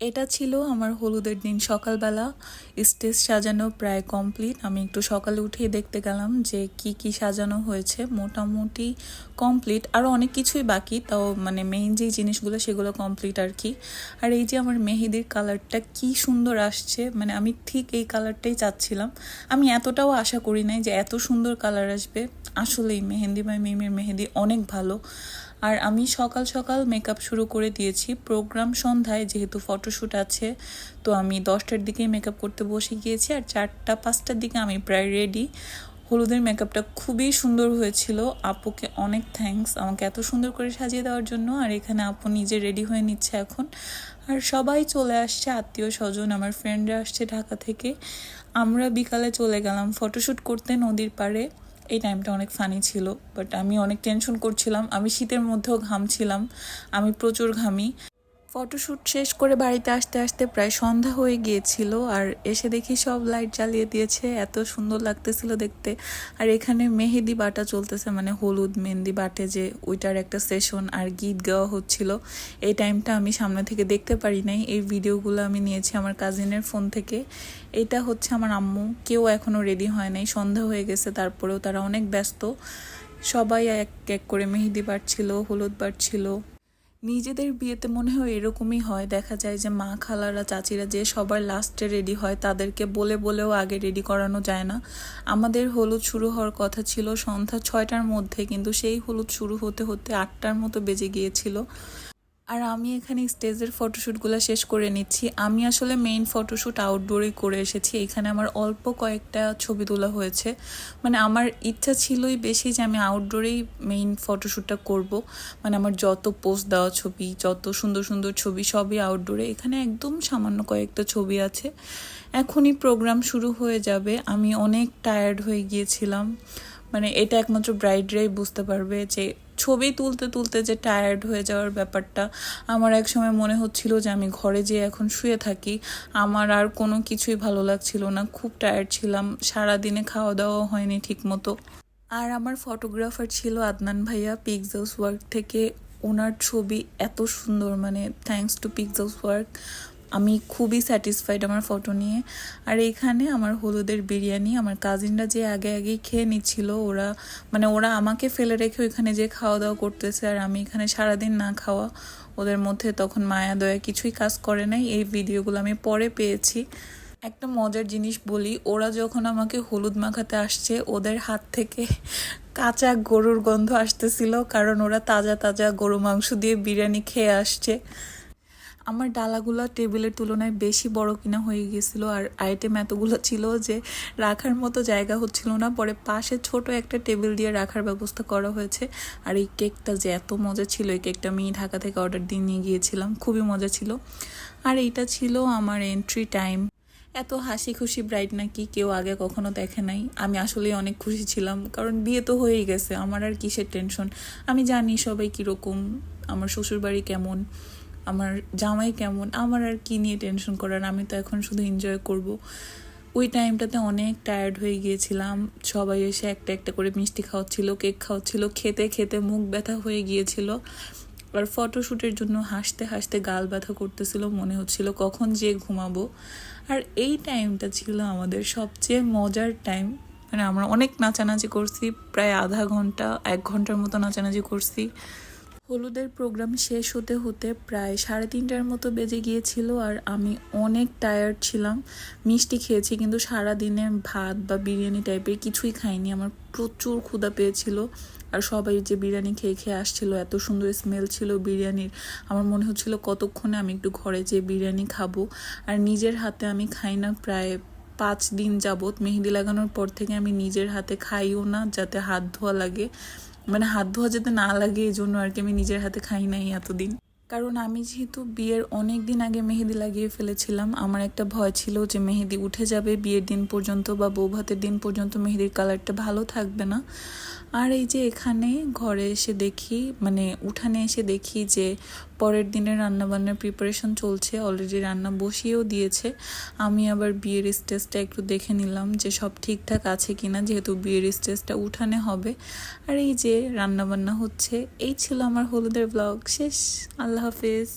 এটা ছিল আমার হলুদের দিন সকালবেলা। স্টেজ সাজানো প্রায় কমপ্লিট আমি একটু সকালে উঠেই দেখতে গেলাম যে কি কি সাজানো হয়েছে। মোটামুটি কমপ্লিট আরও অনেক কিছুই বাকি, তাও মানে মেইন যেই জিনিসগুলো সেগুলো কমপ্লিট আর কি। আর এই যে আমার মেহেদির কালারটা কি সুন্দর আসছে। মানে আমি ঠিক এই কালারটাই চাচ্ছিলাম। আমি এতটাও আশা করি নাই যে এত সুন্দর কালার আসবে। আসলেই মেহেন্দি বা মিমের মেহেদি অনেক ভালো। আর আমি সকাল সকাল মেকআপ শুরু করে দিয়েছি। প্রোগ্রাম সন্ধ্যায় যেহেতু ফটোশ্যুট আছে, তো আমি দশটার দিকে মেকআপ করতে বসে গিয়েছি আর চারটা, পাঁচটার দিকে আমি প্রায় রেডি হলুদের মেকআপটা খুবই সুন্দর হয়েছিল। আপুকে অনেক থ্যাঙ্কস আমাকে এত সুন্দর করে সাজিয়ে দেওয়ার জন্য আর এখানে আপু নিজে রেডি হয়ে নিচ্ছে এখন। আর সবাই চলে আসছে, আত্মীয় স্বজন, আমার ফ্রেন্ডরা আসছে ঢাকা থেকে। আমরা বিকালে চলে গেলাম ফটোশ্যুট করতে নদীর পাড়ে। এই টাইমটা অনেক ফানি ছিল বাট আমি অনেক টেনশন করছিলাম, আমি শীতের মধ্যেও ঘামছিলাম, আমি প্রচুর ঘামি। ফটোশ্যুট শেষ করে বাড়িতে আসতে আসতে প্রায় সন্ধ্যা হয়ে গিয়েছিল আর এসে দেখি সব লাইট জ্বালিয়ে দিয়েছে, এত সুন্দর লাগতেছিল দেখতে। আর এখানে মেহেদি বাটা চলতেছে মানে হলুদ মেহেন্দি বাটে যে ওইটার একটা সেশন আর গীত গাওয়া হচ্ছিল। এই টাইমটা আমি সামনে থেকে দেখতে পারি নাই, এই ভিডিওগুলো আমি নিয়েছি আমার কাজিনের ফোন থেকে। এটা হচ্ছে আমার আম্মু, কেউ এখনও রেডি হয় নাই, সন্ধ্যা হয়ে গেছে, তারপরেও তারা অনেক ব্যস্ত। সবাই এক এক করে মেহেদি বাটছিল, হলুদ বাটছিল। নিজেদের বিয়েতে মনে হয় এরকমই হয়। দেখা যায় যে মা, খালারা, চাচিরা যে সবার লাস্টে রেডি হয়, তাদেরকে বলে বলেও আগে রেডি করানো যায় না। আমাদের হলুদ শুরু হওয়ার কথা ছিল, সন্ধ্যা ছয়টার মধ্যে, কিন্তু সেই হলুদ শুরু হতে হতে আটটার মতো বেজে গিয়েছিল। আর আমি এখানে স্টেজের ফটোশ্যুটগুলো শেষ করে নিচ্ছি। আমি আসলে মেইন ফটোশ্যুট আউটডোরেই করে এসেছি। এখানে আমার অল্প কয়েকটা ছবি তোলা হয়েছে। মানে আমার ইচ্ছা ছিলই বেশি যে আমি আউটডোরেই মেইন ফটোশ্যুটটা করব। মানে আমার যত পোস্ট দেওয়া ছবি, যত সুন্দর সুন্দর ছবি সবই আউটডোরে এখানে একদম সামান্য কয়েকটা ছবি আছে। এখনই প্রোগ্রাম শুরু হয়ে যাবে। আমি অনেক টায়ার্ড হয়ে গিয়েছিলাম। মানে এটা একমাত্র ব্রাইডরাই বুঝতে পারবে যে ছবি তুলতে তুলতে যে টায়ার্ড হয়ে যাওয়ার ব্যাপারটা, আমার এক সময় মনে হচ্ছিল যে আমি ঘরে যেয়ে এখন শুয়ে থাকি। আমার আর কোনো কিছুই ভালো লাগছিল না, খুব টায়ার্ড ছিলাম সারা দিনে খাওয়া দাওয়া হয়নি ঠিক মতো আর আমার ফটোগ্রাফার ছিল আদনান ভাইয়া পিকজলস ওয়ার্ক থেকে। ওনার ছবি এত সুন্দর মানে থ্যাংকস টু পিকজলস ওয়ার্ক আমি খুবই স্যাটিসফাইড আমার ফটো নিয়ে। আর এইখানে আমার হলুদের বিরিয়ানি, আমার কাজিনরা যে আগে আগেই খেয়ে নিচ্ছিল, ওরা মানে ওরা আমাকে ফেলে রেখে ওইখানে যে খাওয়া দাওয়া করতেছে আর আমি এখানে সারাদিন না খাওয়া, ওদের মধ্যে তখন মায়া দয়া কিছুই কাজ করে নাই। এই ভিডিওগুলো আমি পরে পেয়েছি। একটা মজার জিনিস বলি, ওরা যখন আমাকে হলুদ মাখাতে আসছে, ওদের হাত থেকে কাঁচা গরুর গন্ধ আসতেছিল, কারণ ওরা তাজা তাজা গরু মাংস দিয়ে বিরিয়ানি খেয়ে আসছে। আমার ডালাগুলো টেবিলের তুলনায় বেশি বড় কিনা হয়ে গেছিল, আর আইটেম এতগুলো ছিল যে রাখার মতো জায়গা হচ্ছিল না। পরে পাশে ছোট একটা টেবিল দিয়ে রাখার ব্যবস্থা করা হয়েছে। আর এই কেকটা যে এত মজা ছিল, এই কেকটা আমি ঢাকা থেকে অর্ডার দিয়ে নিয়ে গিয়েছিলাম, খুবই মজা ছিল। আর এইটা ছিল আমার এন্ট্রি টাইম এত হাসি খুশি ব্রাইড নাকি কেউ আগে কখনো দেখে নাই। আমি আসলেই অনেক খুশি ছিলাম, কারণ বিয়ে তো হয়েই গেছে, আমার আর কিসের টেনশন আমি জানি সবাই কীরকম, আমার শ্বশুরবাড়ি কেমন। আমার জামাই কেমন, আমার আর কি নিয়ে টেনশন করার? আমি তো এখন শুধু এনজয় করব। ওই টাইমটাতে অনেক টায়ার্ড হয়ে গিয়েছিলাম। সবাই এসে একটা একটা করে মিষ্টি খাওয়াচ্ছিল কেক খাওয়াচ্ছিল, খেতে খেতে মুখ ব্যথা হয়ে গিয়েছিল। আর ফটোশ্যুটের জন্য হাসতে হাসতে গাল ব্যথা করতেছিল, মনে হচ্ছিল কখন যে ঘুমাবো। আর এই টাইমটা ছিল আমাদের সবচেয়ে মজার টাইম মানে আমরা অনেক নাচানাচি করছি, প্রায় আধা ঘণ্টা, এক ঘণ্টার মতো নাচানাচি করছি। হলুদের প্রোগ্রাম শেষ হতে হতে প্রায় সাড়ে তিনটার মতো বেজে গিয়েছিল আর আমি অনেক টায়ার্ড ছিলাম। মিষ্টি খেয়েছি কিন্তু সারা দিনে ভাত বা বিরিয়ানি টাইপের কিছুই খাইনি। আমার প্রচুর ক্ষুধা পেয়েছিল আর সবাই যে বিরিয়ানি খেয়ে খেয়ে আসছিল, এত সুন্দর স্মেল ছিল বিরিয়ানির। আমার মনে হচ্ছিল কতক্ষণে আমি একটু ঘরে যেয়ে বিরিয়ানি খাব। আর নিজের হাতে আমি খাই না প্রায় পাঁচ দিন যাবৎ। মেহেদি লাগানোর পর থেকে আমি নিজের হাতে খাইও না যাতে হাত ধোয়া লাগে। মানে হাত ধোয়া যাতে না লাগে, এই জন্য আর কি আমি নিজের হাতে খাই নাই এতদিন। কারণ আমি যেহেতু বিয়ের অনেক দিন আগে মেহেদি লাগিয়ে ফেলেছিলাম, আমার একটা ভয় ছিল যে মেহেদি উঠে যাবে, বিয়ের দিন পর্যন্ত বা বৌভাতের দিন পর্যন্ত মেহেদির কালারটা ভালো থাকবে না। আর এই যে এখানে ঘরে এসে দেখি মানে উঠানে এসে দেখি যে পরের দিনের রান্নাবান্নার প্রিপারেশন চলছে অলরেডি রান্না বসিয়েও দিয়েছে। আমি আবার বিয়ের স্টেজটা একটু দেখে নিলাম যে সব ঠিকঠাক আছে কিনা, যেহেতু বিয়ের স্টেজটা উঠানে হবে। আর এই যে রান্নাবান্না হচ্ছে, এই ছিল আমার হলুদের ব্লগ শেষ আল্লাহ হাফেজ